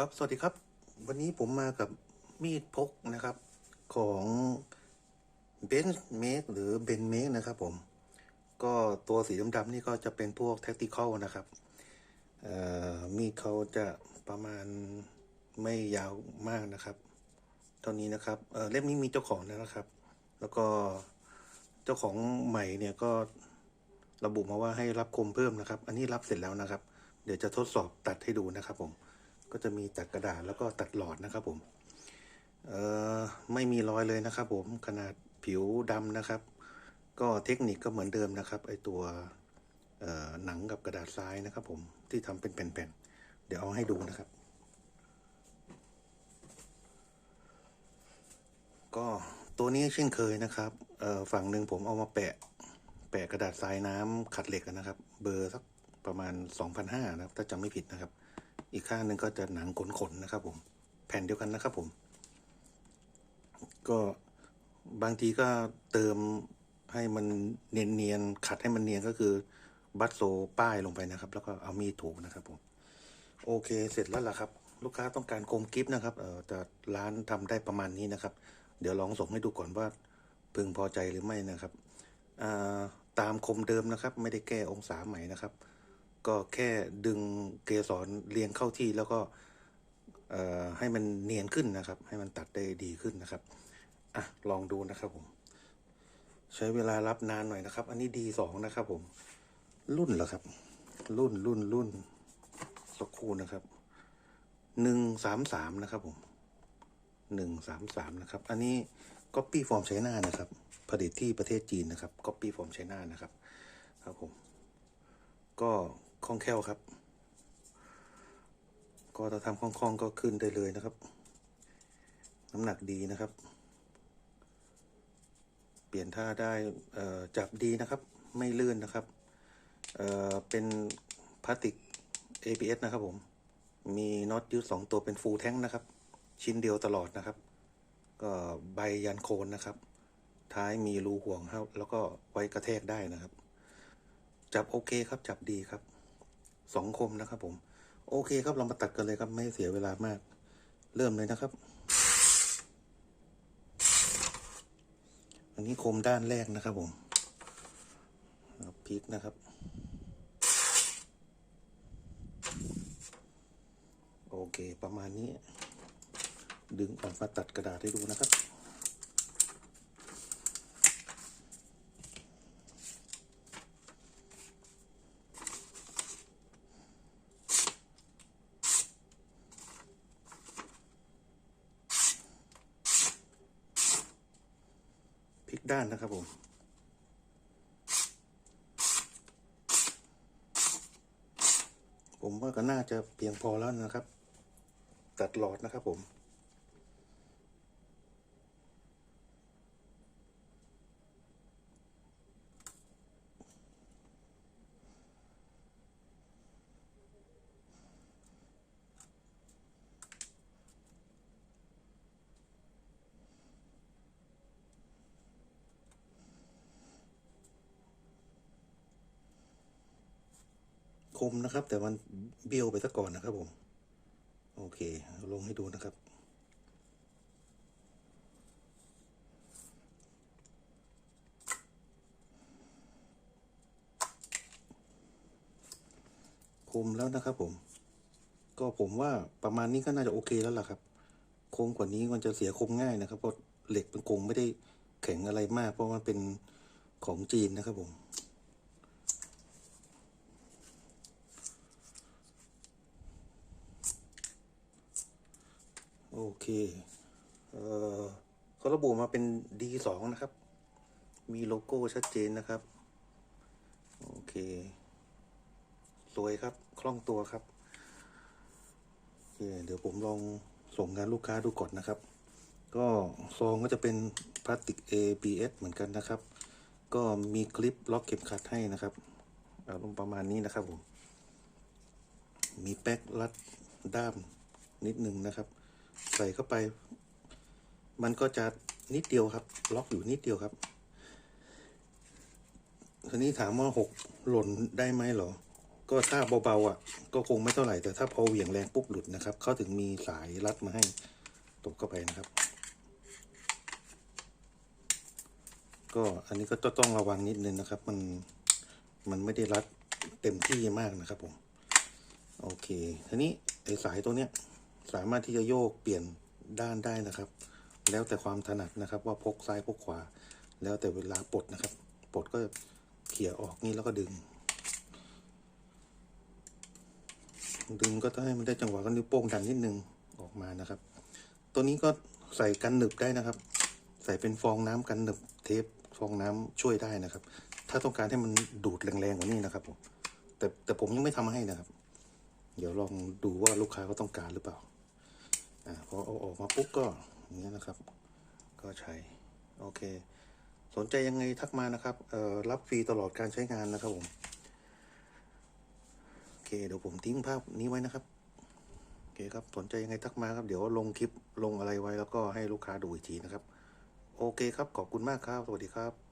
ครับสวัสดีครับ วันนี้ผมมากับมีดพกนะครับของเบนเมกหรือเบนเมกนะครับผมก็ตัวสีดำๆนี่ก็จะเป็นพวก tactical นะครับมีดเขาจะประมาณไม่ยาวมากนะครับเท่านี้นะครับเเล่มนี้มีเจ้าของแล้วนะครับ แล้วก็เจ้าของใหม่เนี่ยก็ระบุมาว่าให้รับคมเพิ่มนะครับ อันนี้รับเสร็จแล้วนะครับ เดี๋ยวจะทดสอบตัดให้ดูนะครับผม ก็จะมีตัดกระดาษแล้วก็ตัดหลอดนะครับผมเอ่อไม่มีรอยเลยนะครับผมขนาดผิวดำนะครับ ก็เทคนิคก็เหมือนเดิมนะครับไอตัวเอ่อหนังกับกระดาษทรายนะครับ ผมที่ทำเป็นแผ่นๆเดี๋ยวเอาให้ดูนะครับ ก็ตัวนี้เช่นเคยนะครับเอ่อฝั่งหนึ่งผมเอามาแปะ แปะกระดาษทรายน้ำขัดเหล็กนะครับ เบอร์สักประมาณ 2,500นะครับ ถ้าจำไม่ผิดนะครับ อีกข้างหนึ่งก็จะหนังขนๆนะครับ ผม แผ่นเดียวกันนะครับ ผม ก็บางทีก็เติมให้มันเนียนๆขัดให้มันเนียนก็คือ บัตโซป้ายลงไปนะครับ แล้วก็เอามีดถูนะครับผม โอเค เสร็จแล้วล่ะครับ ลูกค้าต้องการคมกิฟต์นะครับเออแต่ร้านทำได้ประมาณนี้นะครับ เดี๋ยวลองส่งให้ดูก่อนว่าพึงพอใจหรือไม่นะครับอ่าตามคมเดิมนะครับ ไม่ได้แก้องศาใหม่นะครับ ก็แค่ดึงเกสรเรียงเข้าที่แล้วก็ให้มันเนียนขึ้นนะครับ ให้มันตัดได้ดีขึ้นนะครับอะลองดูนะครับผม ใช้เวลารับนานหน่อยนะครับ อันนี้ดีสองนะครับผม รุ่นเหรอครับ รุ่นรุ่นรุ่นสักครู่นะครับหนึ่งสามสามนะครับผมหนึ่งสามสามนะครับ อันนี้ก๊อปปี้ฟอร์มไชน่านะครับ ผลิตที่ประเทศจีนนะครับก๊อปปี้ฟอร์มไชน่านะครับ ครับผม ก็ คล่องแคล่วครับ ก็ถ้าทำคล่องๆก็ขึ้นได้เลยนะครับ น้ำหนักดีนะครับ เปลี่ยนท่าได้จับดีนะครับ ไม่ลื่นนะครับเเป็นพลาสติก ABS นะครับผม มีน็อตยืดสองตัวเป็นฟูลแท้งนะครับ ชิ้นเดียวตลอดนะครับ ก็ใบยันโคนนะครับ ท้ายมีรูห่วงครับแล้วก็ไว้กระแทกได้นะครับ จับโอเคครับ จับดีครับ สองคมนะครับ ผม โอเคครับเรามาตัดกันเลยครับ ไม่เสียเวลามาก เริ่มเลยนะครับ อันนี้คมด้านแรกนะครับ ผมพลิกนะครับ โอเคประมาณนี้ ดึงออกมาตัดกระดาษให้ดูนะครับ ด้านนะครับผม ผมว่าก็น่าจะเพียงพอแล้วนะครับ ตัดหลอดนะครับผม คมนะครับ แต่มันเบี้ยวไปซะก่อนนะครับผม โอเค ลงให้ดูนะครับ คมแล้วนะครับผม ก็ผมว่าประมาณนี้ก็น่าจะโอเคแล้วล่ะครับ คมกว่านี้มันจะเสียคมง่ายนะครับ เพราะเหล็กมันคงไม่ได้แข็งอะไรมาก เพราะมันเป็นของจีนนะครับผม โอเคเออเขาระบุมาเป็น D2 นะครับ มีโลโก้ชัดเจนนะครับ โอเค สวยครับ คล่องตัวครับ โอเค เดี๋ยวผมลองส่งงานลูกค้าดูก่อนนะครับ ก็ซองก็จะเป็นพลาสติก ABS เหมือนกันนะครับ ก็มีคลิปล็อกเข็มขัดให้นะครับอารมณ์ประมาณนี้นะครับผม มีแป๊กรัดด้ามนิดนึงนะครับ ใส่เข้าไป มันก็จะนิดเดียวครับ ล็อกอยู่นิดเดียวครับทีนี้ถามว่าหกหล่นได้ไหมเหรอ ก็ถ้าเบาๆอะ ก็คงไม่เท่าไหร่แต่ถ้าพอเหวี่ยงแรงปุ๊บหลุดนะครับเขาถึงมีสายรัดมาให้ตบเข้าไปนะครับ ก็อันนี้ก็ต้องระวังนิดนึงนะครับ มันมันไม่ได้รัดเต็มที่มากนะครับผม โอเคทีนี้ไอ้สายตัวเนี้ย สามารถที่จะโยกเปลี่ยนด้านได้นะครับ แล้วแต่ความถนัดนะครับ ว่าพกซ้ายพกขวา แล้วแต่เวลาปลดนะครับ ปลดก็เขี่ยออกนี่แล้วก็ดึง ดึงก็ต้องให้มันได้จังหวะก็นิ้วโป้งดันนิดนึงออกมานะครับ ตัวนี้ก็ใส่กันหนึบได้นะครับ ใส่เป็นฟองน้ำกันหนึบเทปฟองน้ำช่วยได้นะครับ ถ้าต้องการให้มันดูดแรงๆกว่านี้นะครับผมแต่แต่ผมยังไม่ทำให้นะครับ เดี๋ยวลองดูว่าลูกค้าเขาต้องการหรือเปล่า อ่าพอเอาออกมาปุ๊บก็อย่างเงี้นะครับ ก็ใช้โอเค สนใจยังไงทักมานะครับเอ่อรับฟรีตลอดการใช้งานนะครับผมโอเคเดี๋ยวผมทิ้งภาพนี้ไว้นะครับโอเคครับสนใจยังไงทักมาครับ เดี๋ยวลงคลิปลงอะไรไว้แล้วก็ให้ลูกค้าดูอีกทีนะครับ โอเคครับขอบคุณมากครับสวัสดีครับ